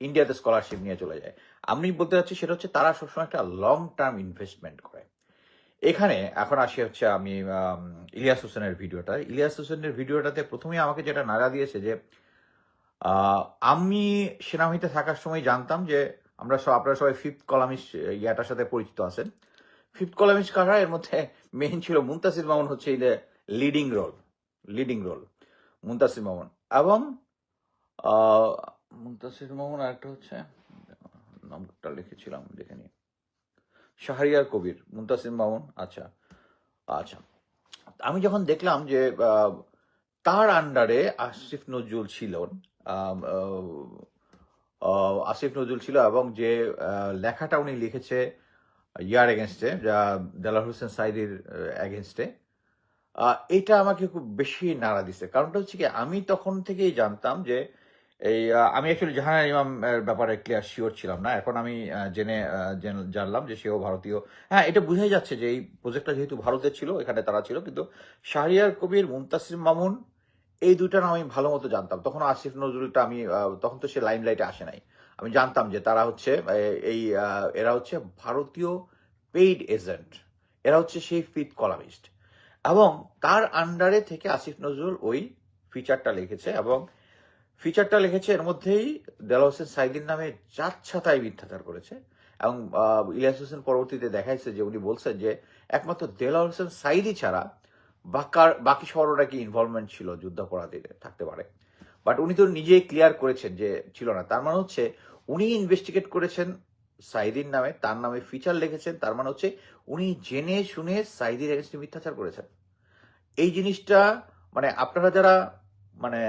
ইন্ডিয়াতে স্কলারশিপ নিয়ে চলে যায়। আমি বলতে চাচ্ছি সেটা হচ্ছে তারা সবসময় একটা লং টার্ম ইনভেস্টমেন্ট করে। এখানে এখন আসি হচ্ছে আমি ইলিয়াস হোসেনের ভিডিওটা ইলিয়াস হোসেনের ভিডিওটাতে প্রথমেই আমাকে যেটা নাড়া দিয়েছে যে আমি সেনাবাহিনীতে থাকার সময় জানতাম যে, আমরা সব, আপনারা সবাই ফিফথ কলামিস্ট ইয়াটার সাথে পরিচিত আছেন। ফিফথ কলামিস কারা? এর মধ্যে মেইন ছিল মুন্তাসির মামুন হচ্ছে leading role leading role Muntasir Mamun. এবং মুন্তাসির মামুন আরেকটা হচ্ছে, নামটা লিখেছিলাম, দেখে নিই। শাহরিয়ার কবির, মুন্তাসির মামুন আচ্ছা আচ্ছা। আমি যখন দেখলাম যে তার আন্ডারে আসিফ নজরুল ছিল আসিফ নজরুল ছিল এবং যে লেখাটা উনি লিখেছে, ইয়ার এগেনস্টে যা দেলার হোসেন সাইদির এগেনস্টে এটা আমাকে খুব বেশি নাড়া দিছে। কারণটা হচ্ছে কি, আমি তখন থেকেই জানতাম যে এই আমি অ্যাকচুয়ালি জাহান ইমাম ব্যাপারে ক্লিয়ার শিওর ছিলাম না। এখন আমি জেনে জানলাম যে সেও ভারতীয়। হ্যাঁ এটা বোঝাই যাচ্ছে যে এই প্রজেক্টটা যেহেতু ভারতের ছিল, এখানে তারা ছিল, কিন্তু শাহরিয়ার কবির, মুন্তাসির মামুন, এই দুইটা নাম আমি ভালো মতো জানতাম। তখন আসিফ নজরুলটা আমি তখন তো সে লাইম লাইটে আসে নাই। আমি জানতাম যে তারা হচ্ছে এই এরা হচ্ছে ভারতীয় পেইড এজেন্ট এরা হচ্ছে সেই ফিট কলামিস্ট এবং তার আন্ডারে থেকে আসিফ নজরুল ওই ফিচারটা লিখেছে এবং ফিচারটা লিখেছে এর মধ্যেই দেলা হোসেন সাইদিন নামে যাচ্ছাতাই মিথ্যাচার করেছে এবং ইলিয়াস হোসেন পরবর্তীতে দেখাইছে যে উনি বলছেন যে একমাত্র দেলা হোসেন সাইদি ছাড়া বাকার, বাকি সবার নাকি ইনভলভমেন্ট ছিল যুদ্ধাপরাধীতে থাকতে পারে। বাট উনি তো নিজেই ক্লিয়ার করেছেন যে ছিল না। তার মানে হচ্ছে উনি ইনভেস্টিগেট করেছেন সাইদিন নামে, তার নামে ফিচার লিখেছেন, তার মানে হচ্ছে উনি জেনে শুনে সাইদির এগেন্স্টে মিথ্যাচার করেছেন। এই জিনিসটা মানে আপনারা যারা মানে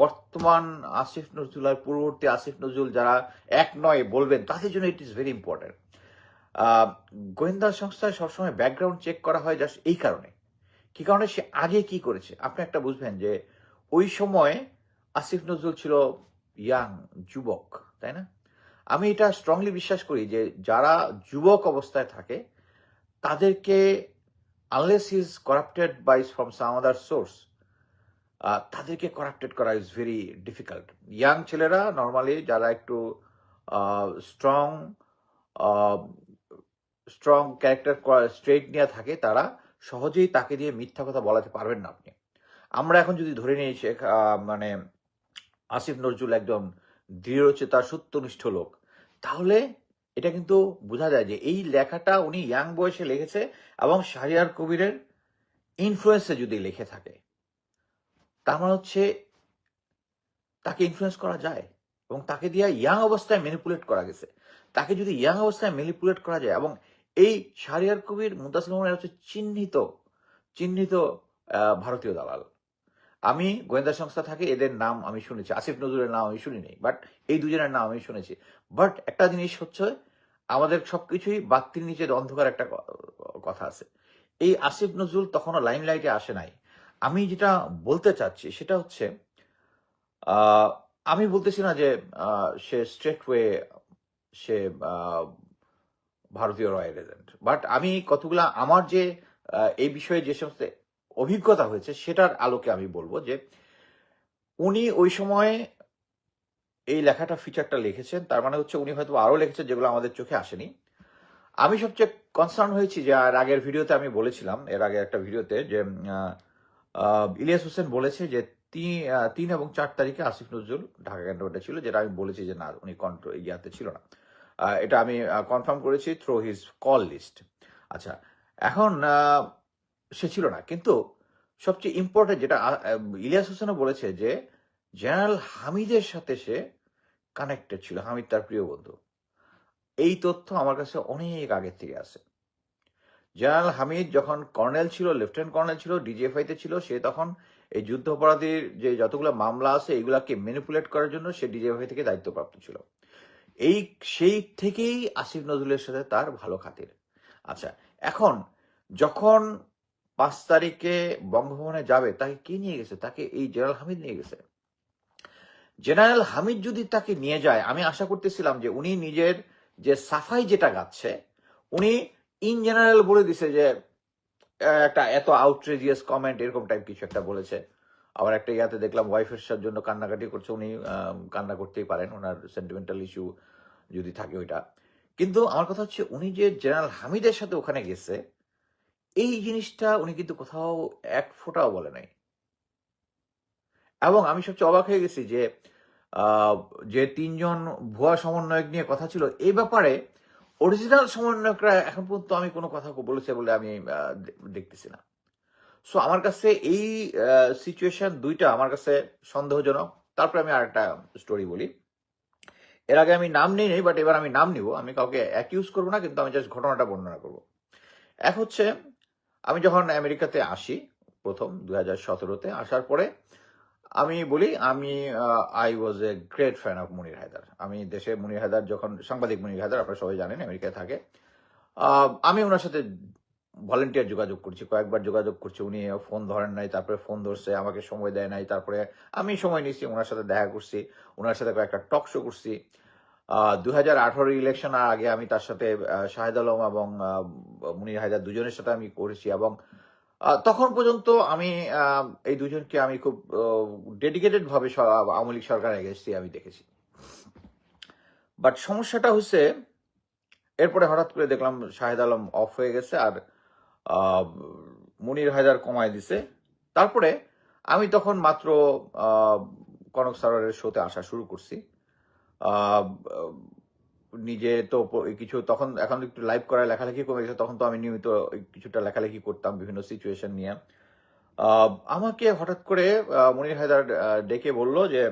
বর্তমান আসিফ নজরুল আর পূর্ববর্তী আসিফ নজরুল যারা এক নয় বলবেন, তাদের জন্য ইট ইজ ভেরি ইম্পর্টেন্ট গোয়েন্দা সংস্থায় সবসময় ব্যাকগ্রাউন্ড চেক করা হয় জাস্ট এই কারণে। কি কারণে? সে আগে কি করেছে? আপনি একটা বুঝবেন যে ওই সময় আসিফ নজরুল ছিল ইয়াং যুবক, তাই না? আমি এটা স্ট্রংলি বিশ্বাস করি যে যারা যুবক অবস্থায় থাকে, তাদেরকে unless is corrupted by from some other source তাদেরকে করাপ্টেড করা ইজ ভেরি ডিফিকাল্ট ইয়াং ছেলেরা নর্মালি যারা একটু স্ট্রং স্ট্রং ক্যারেক্টার স্ট্রেট নিয়ে থাকে, তারা সহজেই তাকে দিয়ে মিথ্যা কথা বলাতে পারবেন না আপনি। আমরা এখন যদি ধরে নিই, শেখ মানে আসিফ নজরুল একজন দৃঢ়চেতা, সত্যনিষ্ঠ লোক, তাহলে এটা কিন্তু বোঝা যায় যে এই লেখাটা উনি ইয়াং বয়সে লিখেছে এবং শাহরিয়ার কবিরের ইনফ্লুয়েন্সে যদি লিখে থাকে। তার মানে হচ্ছে তাকে ইনফ্লুয়েন্স করা যায় এবং তাকে দিয়ে ইয়াং অবস্থায় ম্যানিপুলেট করা গেছে। তাকে যদি ইয়াং অবস্থায় ম্যানিপুলেট করা যায় এবং এই শাহরিয়ার কবির রহমান হচ্ছে চিহ্নিত চিহ্নিত ভারতীয় দালাল। আমি গোয়েন্দা সংস্থা থাকে, এদের নাম আমি শুনেছি। আসিফ নজরুলের নাম আমি শুনিনি বাট এই দুজনের নাম আমি শুনেছি। বাট একটা জিনিস হচ্ছে, আমাদের সবকিছুই বাতির নিচে অন্ধকার একটা কথা আছে। এই আসিফ নজরুল তখনও লাইন লাইটে আসে নাই। আমি যেটা বলতে চাচ্ছি সেটা হচ্ছে আমি বলতেছি না যে সে স্ট্রেট ওয়ে সে ভারতীয় রয়্যাল এজেন্ট বাট আমি কতগুলা আমার যে এই বিষয়ে যে সমস্ত অভিজ্ঞতা হয়েছে সেটার আলোকে আমি বলব যে, উনি ওই সময় এই লেখাটা ফিচারটা লিখেছেন। তার মানে হচ্ছে উনি হয়তো আরও লিখেছেন যেগুলো আমাদের চোখে আসেনি। আমি সবচেয়ে কনসার্ন হয়েছি যে আর আগের ভিডিওতে আমি বলেছিলাম, এর আগে একটা ভিডিওতে যে ইলিয়াস হোসেন বলেছে যে তিন এবং চার তারিখে আসিফ নজরুল ঢাকা ক্যান্টনমেন্টে ছিল, যেটা আমি বলেছি যে না, উনি কন্ট্রো ইয়াতে ছিল না। এটা আমি কনফার্ম করেছি থ্রু হিজ কল লিস্ট আচ্ছা এখন সে ছিল না, কিন্তু সবচেয়ে ইম্পর্টেন্ট যেটা ইলিয়াস হোসেনও বলেছে যে জেনারেল হামিদের সাথে সে কানেক্টেড ছিল, হামিদ তার প্রিয় বন্ধু। এই তথ্য আমার কাছে অনেক আগের থেকে আছে। জেনারেল হামিদ যখন কর্নেল ছিল, লেফটেন্যান্ট কর্নেল ছিল ডিজিএফআই তে ছিল, সে তখন এই যুদ্ধ অপরাধীর যে যতগুলো মামলা আছে, এগুলাকে ম্যানিপুলেট করার জন্য সে ডিজিএফআই থেকে দায়িত্বপ্রাপ্ত ছিল। এই, সেই থেকেই আসিফ নজরুলের সাথে তার ভালো খাতির। আচ্ছা এখন যখন পাঁচ তারিখে বঙ্গভবনে যাবে, তাকে কে নিয়ে গেছে? তাকে এই জেনারেল হামিদ নিয়ে গেছে। জেনারেল হামিদ যদি তাকে নিয়ে যায়, আমি আশা করতেছিলাম যে উনি নিজের যে সাফাই যেটা গাচ্ছে, উনি ইন জেনারেল বলে দিছে যে একটা এত আউটরেজিয়াস কমেন্ট এরকম টাইপ কিছু একটা বলেছে। আবার একটা ইয়াতে দেখলাম ওয়াইফের জন্য কান্নাকাটি করছে, উনি কান্না করতেই পারেন, ওনার সেন্টিমেন্টাল ইস্যু যদি থাকে ওইটা। কিন্তু আমার কথা হচ্ছে, উনি যে জেনারেল হামিদের সাথে ওখানে গেছে, এই জিনিসটা উনি কিন্তু কোথাও এক ফোঁটাও বলে নাই। এবং আমি সবচেয়ে অবাক হয়ে গেছি যে যে তিনজন ভুয়া সমন্বয়ক নিয়ে কথা ছিল এই ব্যাপারে অরিজিনাল সমন্বয়করা এখন পর্যন্ত আমি কোনো কথা বলেছে বলে আমি দেখতেছি না। সো আমার কাছে এই সিচুয়েশন দুইটা আমার কাছে সন্দেহজনক। তারপরে আমি আরেকটা স্টোরি বলি। এর আগে আমি নাম নিই বাট এবার আমি নাম নিব। আমি কাউকে অ্যাকিউজ করব না, কিন্তু আমি জাস্ট ঘটনাটা বর্ণনা করব। এক হচ্ছে, আমি যখন আমেরিকাতে আসি, প্রথম দু হাজার সতেরোতে আসার পরে আমি বলি, আমি I was a great fan of Munir Haider আমি দেশে মুনির হায়দার যখন, সাংবাদিক মুনির হায়দার আপনারা সবাই জানেন, আমেরিকায় থাকে। আমি ওনার সাথে ভলেন্টিয়ার যোগাযোগ করছি, কয়েকবার যোগাযোগ করছি। উনি ফোন ধরেন নাই, তারপরে ফোন ধরছে, আমাকে সময় দেয় নাই, তারপরে আমি সময় নিচ্ছি, ওনার সাথে দেখা করছি, ওনার সাথে কয়েকটা টক শো করছি। দু হাজার আঠারো ইলেকশন আগে আমি তার সাথে শাহেদ আলম এবং মুনির হায়দার দুজনের সাথে আমি করেছি এবং তখন পর্যন্ত আমি এই দুজনকে আমি খুব ডেডিকেটেড ভাবে আওয়ামী লীগ সরকার এগেছি আমি দেখেছি। বাট সমস্যাটা হচ্ছে, এরপরে হঠাৎ করে দেখলাম শাহেদ আলম অফ হয়ে গেছে আর মুনির হায়দার কমায় দিছে। তারপরে আমি তখন মাত্র কনক সারোয়ারের শোতে আসা শুরু করছি। নিজে তো কিছু তখন, এখন একটু লাইভ করার লেখালেখি কমে গেছে, তখন তো আমি নিয়মিত কিছুটা লেখালেখি করতাম বিভিন্ন সিচুয়েশন নিয়ে। আমাকে হঠাৎ করে মনির হায়দার ডেকে বলল যে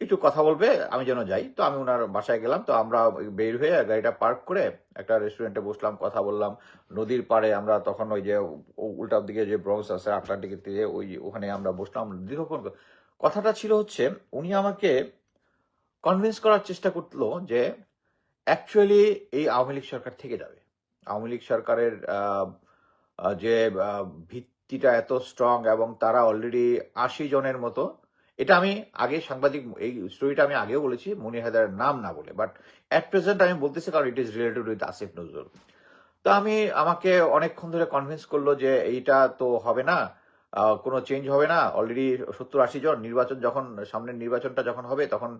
একটু কথা বলবে, আমি যেন যাই। তো আমি ওনার বাসায় গেলাম, তো আমরা বের হয়ে গাড়িটা পার্ক করে একটা রেস্টুরেন্টে বসলাম, কথা বললাম। নদীর পাড়ে আমরা তখন ওই যে উল্টার দিকে যে ব্রংস আছে আটলান্টিকের দিকে, ওই ওখানে আমরা বসলাম দীর্ঘক্ষণ। কথাটা ছিল হচ্ছে, উনি আমাকে কনভিন্স করার চেষ্টা করল যে অ্যাকচুয়ালি এই আওয়ামী লীগ সরকার থেকে যাবে। আওয়ামী লীগ সরকারের যে ভিত্তিটা এত স্ট্রং এবং তারা অলরেডি আশি জনের মতো, এটা আমি আগে সাংবাদিক, এই স্টোরিটা আমি আগেও বলেছি, মনি হায়দারের নাম না বলে বাট অ্যাট প্রেজেন্ট আমি বলতেছি কারণ it is related with Asif Nazrul তো আমি, আমাকে অনেকক্ষণ ধরে কনভিন্স করল যে এইটা তো হবে না কোনো চেঞ্জ হবে না অলরেডি সত্তর আশি জন নির্বাচন যখন, সামনের নির্বাচনটা যখন হবে, তখন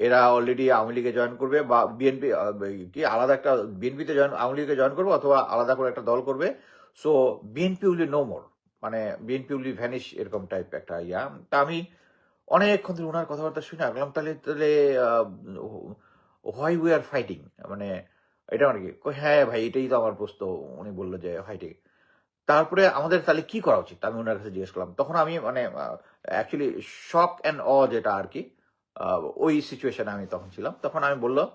এরা অলরেডি আওয়ামী লীগে জয়েন করবে বা বিএনপি কি আলাদা একটা বিএনপিতে জয়েন আওয়ামী লীগে জয়েন করবে অথবা আলাদা করে একটা দল করবে। So BNP will no more মানে বিএনপি উইল ভ্যানিশ এরকম টাইপ একটা ইয়া। তা আমি অনেকক্ষণ ধরে ওনার কথাবার্তা শুনে আগলাম তাহলে তাহলে হোয়াই উই আর ফাইটিং মানে এটা মানে কি? হ্যাঁ ভাই, এটাই তো আমার প্রশ্ন। উনি বলল যে ফাইটিং তারপরে আমাদের তাহলে কি করা উচিত? আমি ওনার কাছে জিজ্ঞেস করলাম। তখন আমি মানে অ্যাকচুয়ালি শক অ্যান্ড অ যেটা আর কি ওই সিচুয়েশনে আমি তখন ছিলাম। তখন আমি বললাম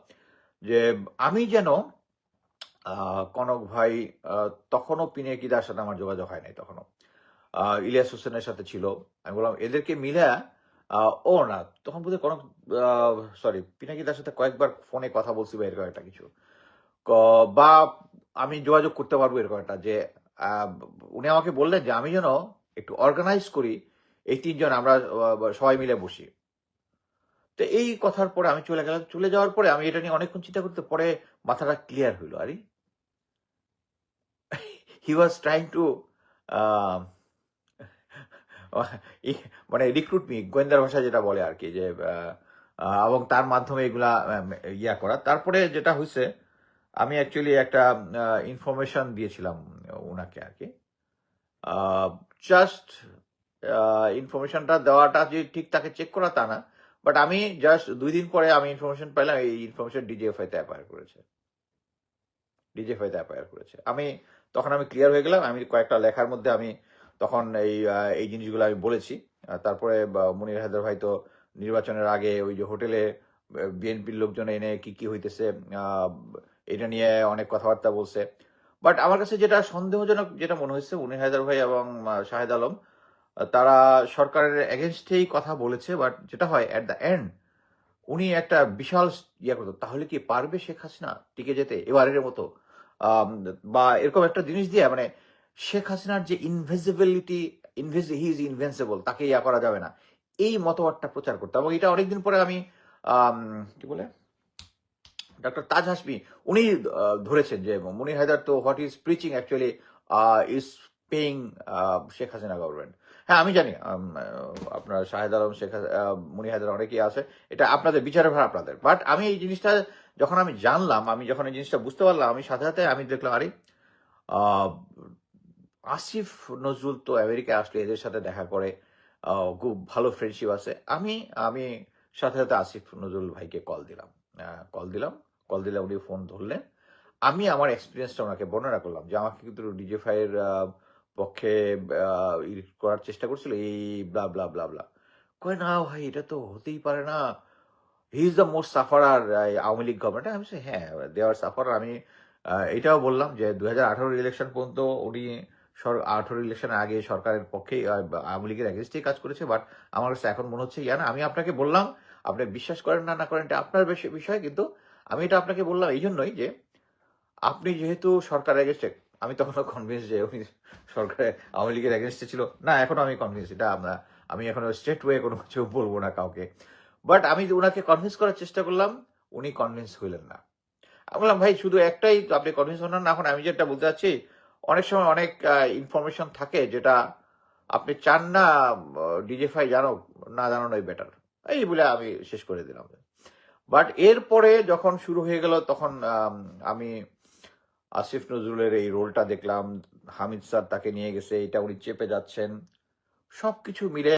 যে, আমি যেন কনক ভাই তখনও পিনেকিদার সাথে আমার যোগাযোগ হয় নাই তখনও। ইলিয়াস হোসেনের সাথে ছিল। আমি বললাম, এদেরকে মিলে ও না। তখন বোধহয় কনক সরি পিনাকিদার সাথে কয়েকবার ফোনে কথা বলছি বা এরকম একটা কিছু। বা আমি যোগাযোগ করতে পারব এরকম একটা যে উনি আমাকে বললেন যে, আমি যেন একটু অর্গানাইজ করি। এই তিনজন আমরা সবাই মিলে বসি। তো এই কথার পরে আমি চলে গেলাম। চলে যাওয়ার পরে আমি এটা নিয়ে অনেকক্ষণ চিন্তা করতে, পরে মাথাটা ক্লিয়ার হইল, আরে। হি ওয়াজ ট্রাইং টু মানে রিক্রুট মি গোয়েন্দার ভাষা যেটা বলে আর কি, যে এবং তার মাধ্যমে এগুলা ইয়া করা। তারপরে যেটা হয়েছে আমি অ্যাকচুয়ালি একটা ইনফরমেশন দিয়েছিলাম ওনাকে আর কি। জাস্ট ইনফরমেশনটা দেওয়াটা যে ঠিক তাকে চেক করা তা না। বাট আমি জাস্ট দুই দিন পরে আমি ইনফরমেশন পাইলাম, এই ইনফরমেশন ডিজিএফআই তে অ্যাপায়ার করেছে। ডিজিএফআই তে অ্যাপায়ার করেছে। আমি তখন আমি ক্লিয়ার হয়ে গেলাম, আমি কয়েকটা লেখার মধ্যে আমি তখন এই এই জিনিসগুলো আমি বলেছি। তারপরে মনির হায়দার ভাই তো নির্বাচনের আগে ওই যে হোটেলে বিএনপির লোকজন এনে কি কি হইতেছে এটা নিয়ে অনেক কথাবার্তা বলছে। বাট আমার কাছে যেটা সন্দেহজনক যেটা মনে হয়েছে, মনির হায়দার ভাই এবং শাহেদ আলম তারা সরকারের এগেনস্টেই কথা বলেছে বাট যেটা হয় অ্যাট দ্য এন্ড উনি একটা বিশাল ইয়ে করতো। তাহলে কি পারবে শেখ হাসিনা টিকে যেতে এবারের মতো? বা এরকম একটা জিনিস দিয়ে মানে শেখ হাসিনার যে ইনভিজিবিলিটি ইনভিজ হি ইজ ইনভেন্সিবল তাকে ইয়া করা যাবে না। এই মতবাদটা প্রচার করতো। এবং এটা অনেকদিন পরে আমি কি বলে? ডক্টর তাজ হাসমি, উনি ধরেছেন যে মনির হায়দার তো what is preaching actually is paying Sheikh Hasina government হ্যাঁ আমি জানি আপনার শাহেদ আলম, শেখ মুনি হায়দার অনেকেই আছে। এটা আপনাদের বিচারের ভার আপনাদের। বাট আমি এই জিনিসটা যখন আমি জানলাম, আমি যখন এই জিনিসটা বুঝতে পারলাম, আমি সাথে সাথে আমি দেখলাম, আরে আসিফ নজরুল তো আমেরিকায় আসলে এদের সাথে দেখা করে খুব ভালো ফ্রেন্ডশিপ আছে। আমি আমি সাথে সাথে আসিফ নজরুল ভাইকে কল দিলাম। কল দিলাম। কল দিলে উনি ফোন ধরলেন। আমি আমার এক্সপিরিয়েন্সটা ওনাকে বর্ণনা করলাম যে আমাকে কিন্তু ডিজে ফাইয়ের পক্ষে করার চেষ্টা করছিল, এই ব্লা ব্লা ব্লা ব্লা কয়, না ভাই, এটা তো হতেই পারে না। He is the most sufferer Awami League government আমি হ্যাঁ দেওয়ার সাফারার আমি এটাও বললাম যে দু হাজার আঠারো ইলেকশন পর্যন্ত উনি আঠারো ইলেকশনের আগে সরকারের পক্ষে আওয়ামী লীগের এগেনস্টেই কাজ করেছে বাট আমার কাছে এখন মনে হচ্ছে ইয়ানা আমি আপনাকে বললাম, আপনি বিশ্বাস করেন না না করেন, এটা আপনার বিষয়, কিন্তু আমি এটা আপনাকে বললাম এই জন্যই যে, আপনি যেহেতু সরকার এগেনস্টে আমি তখনও কনভিন্স যে উনি সরকারে আওয়ামী লীগের এগেনস্টে ছিল। না এখনও আমি কনভিন্স এটা আমরা, আমি এখনও স্ট্রেট ওয়ে কোনো কিছু বলব না কাউকে। বাট আমি ওনাকে কনভিন্স করার চেষ্টা করলাম, উনি কনভিন্স হইলেন না। আমি বললাম, ভাই, শুধু একটাই আপনি কনভিন্স হন না এখন আমি যেটা বলতে চাচ্ছি, অনেক সময় অনেক ইনফরমেশন থাকে যেটা আপনি চান না ডিজেফাই জানো না জানানোই বেটার এই বলে আমি শেষ করে দিলাম। বাট এরপরে যখন শুরু হয়ে গেল, তখন আমি আসিফ নজরুলের এই রোলটা দেখলাম, হামিদ স্যার তাকে নিয়ে গেছে, এটা উনি চেপে যাচ্ছেন। সবকিছু মিলে